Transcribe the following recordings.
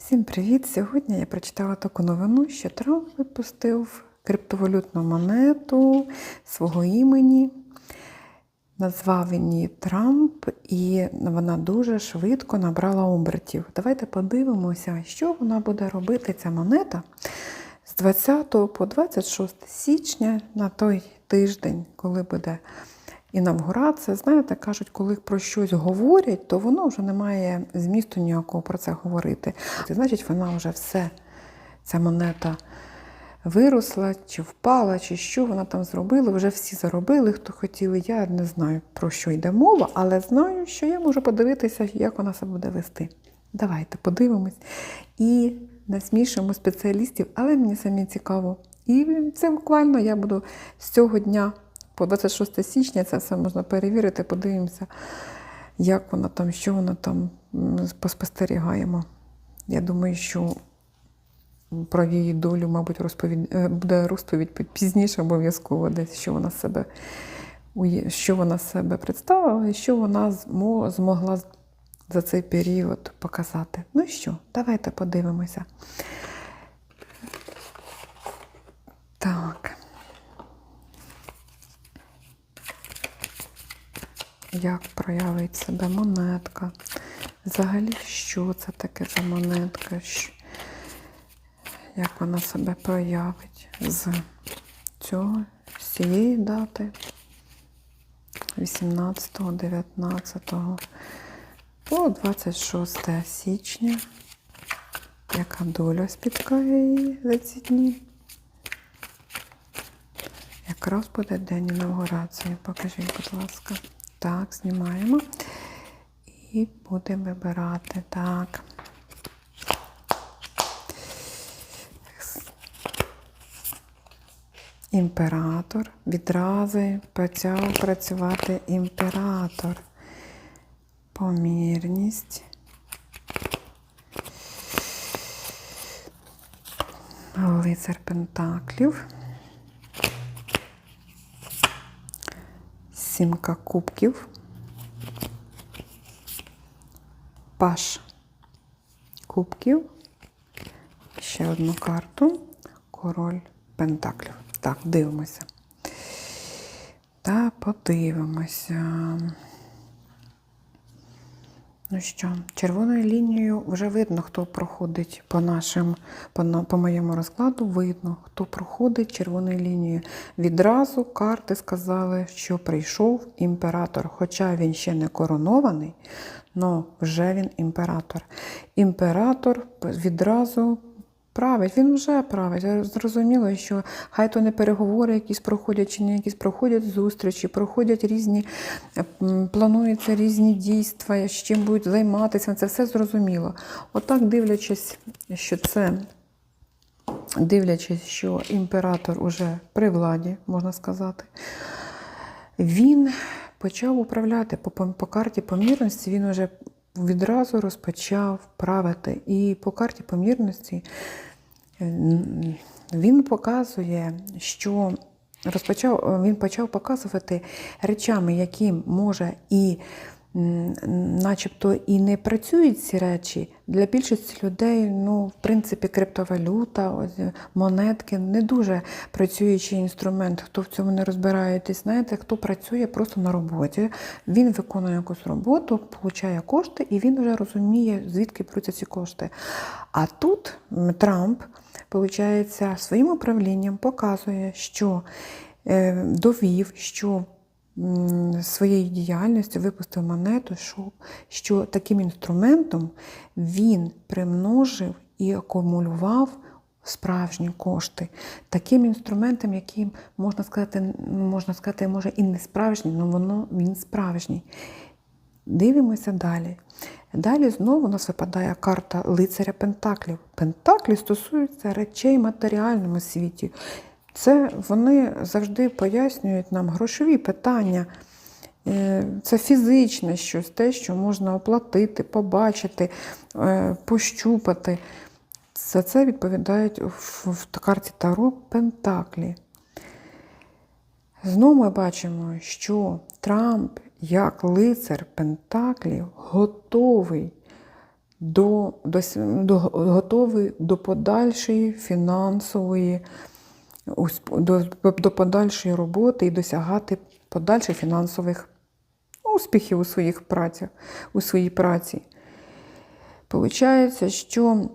Всім привіт! Сьогодні я прочитала таку новину, що Трамп випустив криптовалютну монету свого імені. Назвав її Трамп, і вона дуже швидко набрала обертів. Давайте подивимося, що вона буде робити, ця монета з 20 по 26 січня на той тиждень, коли буде інавгурація. Знаєте, кажуть, коли про щось говорять, то воно вже не має змісту ніякого про це говорити. Це значить, вона вже все, ця монета виросла, чи впала, чи що вона там зробила. Вже всі заробили, хто хотіли. Я не знаю, про що йде мова, але знаю, що я можу подивитися, як вона себе буде вести. Давайте подивимось і насмішимо спеціалістів, але мені самі цікаво. І це буквально я буду з цього дня по 26 січня це все можна перевірити, подивимося, як вона там, що вона там поспостерігаємо. Я думаю, що про її долю, мабуть, розповідь, е, буде розповідь пізніше обов'язково десь, що вона себе, що вона себе представила і що вона змогла за цей період показати. Ну і що, давайте подивимося. Так. Як проявить себе монетка? Взагалі, що це таке за монетка? Як вона себе проявить з цього, з цієї дати 18, 19 по 26 січня. Яка доля спіткає її за ці дні? Якраз буде день інаугурації. Покажіть, будь ласка. Так, знімаємо. І будемо вибирати. Так. Імператор. Відразу почав працювати імператор. Помірність. Лицар Пентаклів. Сімка кубків. Паш кубків. Ще одну карту. Король Пентаклів. Так, дивимося. Та подивимося. Ну що, червоною лінією вже видно, хто проходить по нашим, по, по моєму розкладу, видно, хто проходить червоною лінією. Відразу карти сказали, що прийшов імператор. Хоча він ще не коронований, але вже він імператор. Імператор відразу править, він вже править. Зрозуміло, що хай то не переговори якісь проходять, чи не якісь проходять зустрічі, проходять різні, плануються різні дійства, з чим будуть займатися. Це все зрозуміло. Отак, дивлячись, що це, дивлячись, що імператор уже при владі, можна сказати, він почав управляти по, по карті помірності, він вже відразу розпочав правити. І по карті помірності е, він показує, що розпочав, він почав показувати речами, які може і начебто і не працюють ці речі. Для більшості людей, ну, в принципі, криптовалюта, ось, е, монетки не дуже працюючий інструмент. Хто в цьому не розбираєтесь, знаєте, хто працює просто на роботі. Він виконує якусь роботу, отримує кошти, і він вже розуміє, звідки беруться ці кошти. А тут Трамп, виходить, своїм управлінням показує, що е, довів, що своєю діяльністю випустив монету, що, що таким інструментом він примножив і акумулював справжні кошти. Таким інструментом, яким можна сказати, можна сказати, може і не справжній, але воно він справжній. Дивимося далі. Далі знову у нас випадає карта лицаря Пентаклів. Пентаклі стосуються речей в матеріальному світі. Це вони завжди пояснюють нам грошові питання. Е, Це фізичне щось, те, що можна оплатити, побачити, е, пощупати. За це відповідають в, карті Таро Пентаклі. Знову ми бачимо, що Трамп, як лицар Пентаклів, готовий до, до, до, готовий до подальшої фінансової до, до подальшої роботи і досягати подальших фінансових успіхів у своїх працях, у своїй праці. Получається, що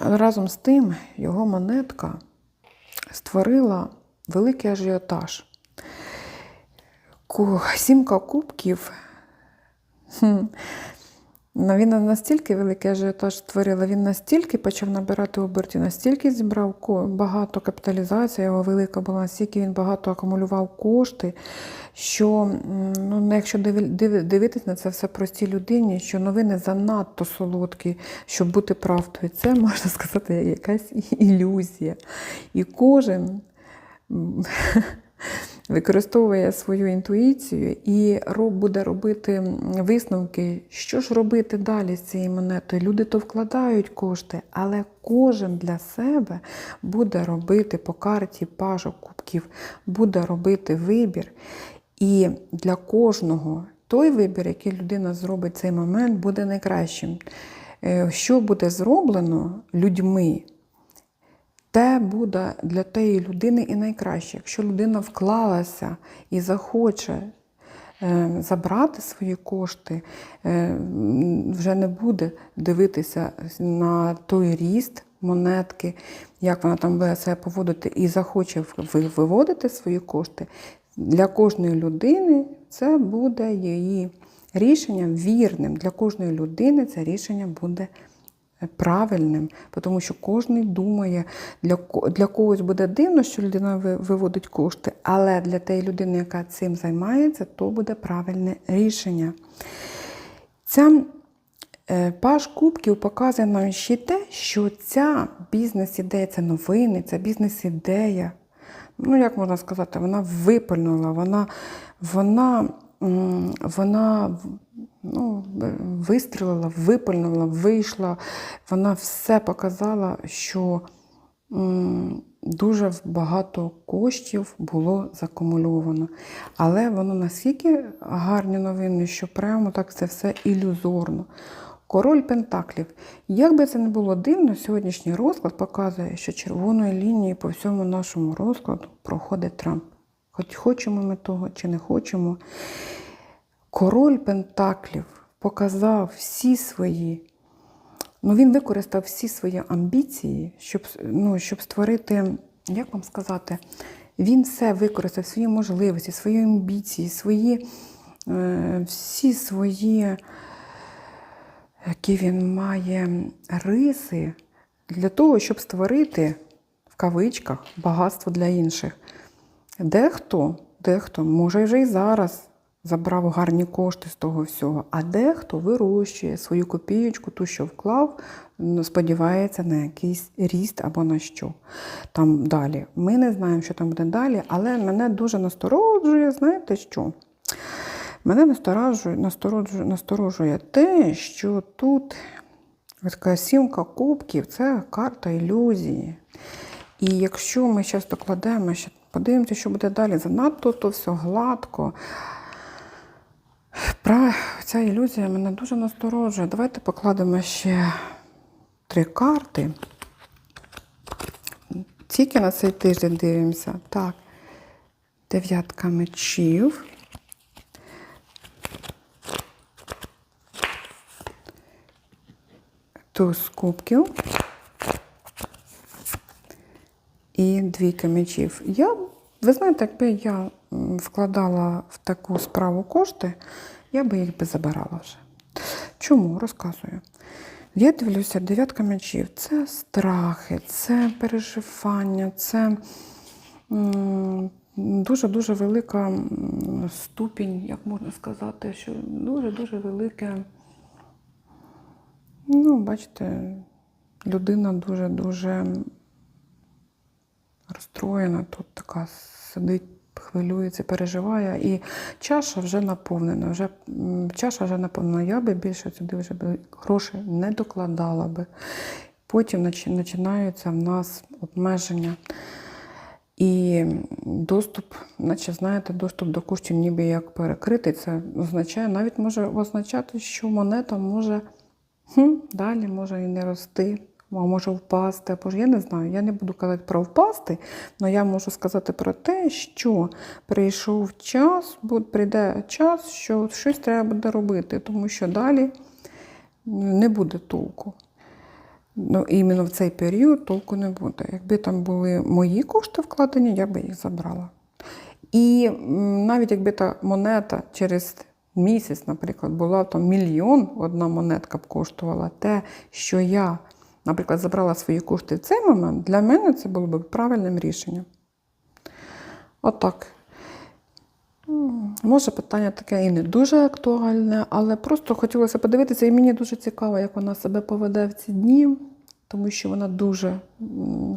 разом з тим його монетка створила великий ажіотаж. Сімка кубків. Ну, він настільки великий ажіотаж створила, він настільки почав набирати обертів, настільки зібрав багато капіталізація, його велика була, настільки він багато акумулював кошти, що ну, якщо диви- диви- дивитись на це все простій людині, що новини занадто солодкі, щоб бути правдою, це можна сказати якась ілюзія. І кожен використовує свою інтуїцію і роб- буде робити висновки, що ж робити далі з цією монетою. Люди то вкладають кошти, але кожен для себе буде робити по карті пажок кубків, буде робити вибір. І для кожного той вибір, який людина зробить в цей момент, буде найкращим. Е, Що буде зроблено людьми, те буде для тієї людини і найкраще. Якщо людина вклалася і захоче е, забрати свої кошти, е, вже не буде дивитися на той ріст монетки, як вона там буде себе поводити, і захоче виводити свої кошти. Для кожної людини це буде її рішенням вірним. Для кожної людини це рішення буде правильним, тому що кожен думає, для, для когось буде дивно, що людина виводить кошти, але для тієї людини, яка цим займається, то буде правильне рішення. Ця е, паш кубків показує нам ще те, що ця бізнес-ідея, це новини, ця бізнес-ідея, ну як можна сказати, вона випальнула, вона, вона, вона ну, вистрілила, випальнула, вийшла. Вона все показала, що дуже багато коштів було закумульовано. Але воно настільки гарні новини, що прямо так це все ілюзорно. Король Пентаклів. Як би це не було дивно, сьогоднішній розклад показує, що червоною лінією по всьому нашому розкладу проходить Трамп. Хоч хочемо ми того чи не хочемо. Король Пентаклів показав всі свої, ну він використав всі свої амбіції, щоб, ну, щоб створити, як вам сказати, він все використав, свої можливості, свої амбіції, свої, е, всі свої, які він має риси для того, щоб створити в кавичках багатство для інших. Дехто, дехто, може вже і зараз забрав гарні кошти з того всього, а дехто вирощує свою копієчку, ту, що вклав, сподівається на якийсь ріст або на що там далі. Ми не знаємо, що там буде далі, але мене дуже насторожує, знаєте що? Мене насторожує, насторожує, насторожує те, що тут така сімка кубків це карта ілюзії. І якщо ми зараз докладемо, подивимося, що буде далі, занадто то все гладко. Пра- Ця ілюзія мене дуже насторожує. Давайте покладемо ще три карти. Тільки на цей тиждень дивимося. Так, дев'ятка мечів. Туз кубків. І двійка мечів. Я, ви знаєте, якби я вкладала в таку справу кошти, я би їх би забирала вже. Чому? Розказую. Я дивлюся, дев'ятка мечів це страхи, це переживання, це дуже-дуже велика ступінь, як можна сказати, що дуже-дуже велике. Ну, бачите, людина дуже-дуже розстроєна, тут така сидить, хвилюється, переживає, і чаша вже наповнена. Вже, чаша вже наповнена. Я би більше сюди вже грошей не докладала би. Потім починаються в нас обмеження. І доступ, наче знаєте, доступ до коштів ніби як перекритий. Це означає, навіть може означати, що монета може хм, далі може і не рости, а може впасти. Або ж я не знаю, я не буду казати про впасти, але я можу сказати про те, що прийшов час, прийде час, що щось треба буде робити, тому що далі не буде толку. Ну, іменно в цей період толку не буде. Якби там були мої кошти вкладені, я би їх забрала. І навіть якби та монета через місяць, наприклад, була там мільйон, одна монетка б коштувала, те, що я, наприклад, забрала свої кошти в цей момент, для мене це було б правильним рішенням. Отак. Може, питання таке і не дуже актуальне, але просто хотілося подивитися, і мені дуже цікаво, як вона себе поведе в ці дні, тому що вона дуже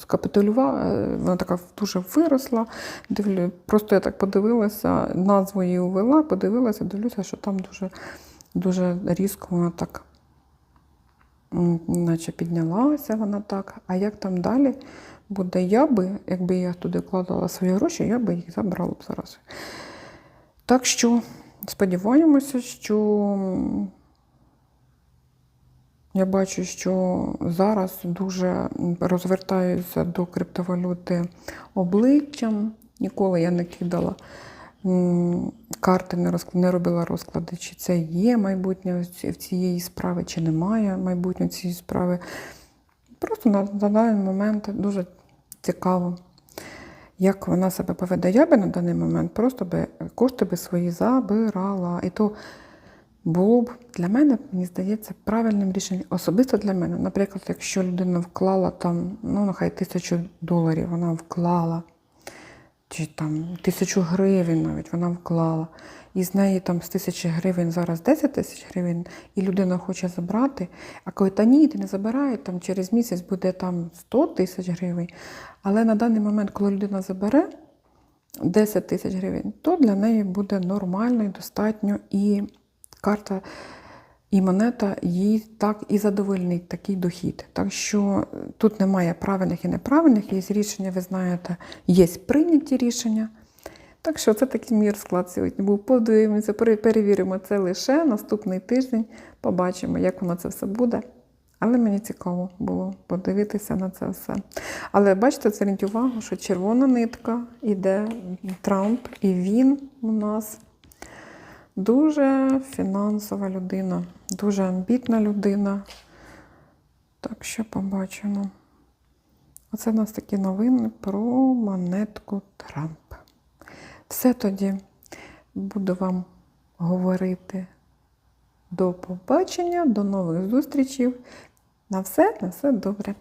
скапітулювала, е, вона така дуже виросла. Дивлю, просто я так подивилася, назву її увела, подивилася, дивлюся, що там дуже, дуже різко вона так, наче піднялася вона так. А як там далі буде, я би, якби я туди вкладала свої гроші, я би їх забрала б зараз. Так що сподіваємося, що я бачу, що зараз дуже розвертаюся до криптовалюти обличчям. Ніколи я не кидала карти, не, розк- не робила розклади, чи це є майбутнє в цієї справи, чи немає майбутнього цієї справи. Просто на, на даний момент дуже цікаво як вона себе поведе. Я би на даний момент просто би кошти би свої забирала. І то було б для мене, мені здається, правильним рішенням. Особисто для мене. Наприклад, якщо людина вклала там, ну нехай тисячу доларів, вона вклала, чи там тисячу гривень навіть вона вклала. І з неї там з тисячі гривень зараз 10 тисяч гривень, і людина хоче забрати, а коли та ні, ти не забирає, там через місяць буде там 100 тисяч гривень. Але на даний момент, коли людина забере 10 тисяч гривень, то для неї буде нормально і достатньо, і карта і монета їй так і задовольнить такий дохід. Так що е, тут немає правильних і неправильних, є рішення, ви знаєте, є прийняті рішення. Так що це такий мій розклад сьогодні був. Подивимося, перевіримо це лише наступний тиждень. Побачимо, як воно це все буде. Але мені цікаво було подивитися на це все. Але бачите, зверніть увагу, що червона нитка іде Трамп, і він у нас дуже фінансова людина, дуже амбітна людина. Так що побачимо. Оце в нас такі новини про монетку Трамп. Все тоді буду вам говорити до побачення, до нових зустрічей. На все, на все добре.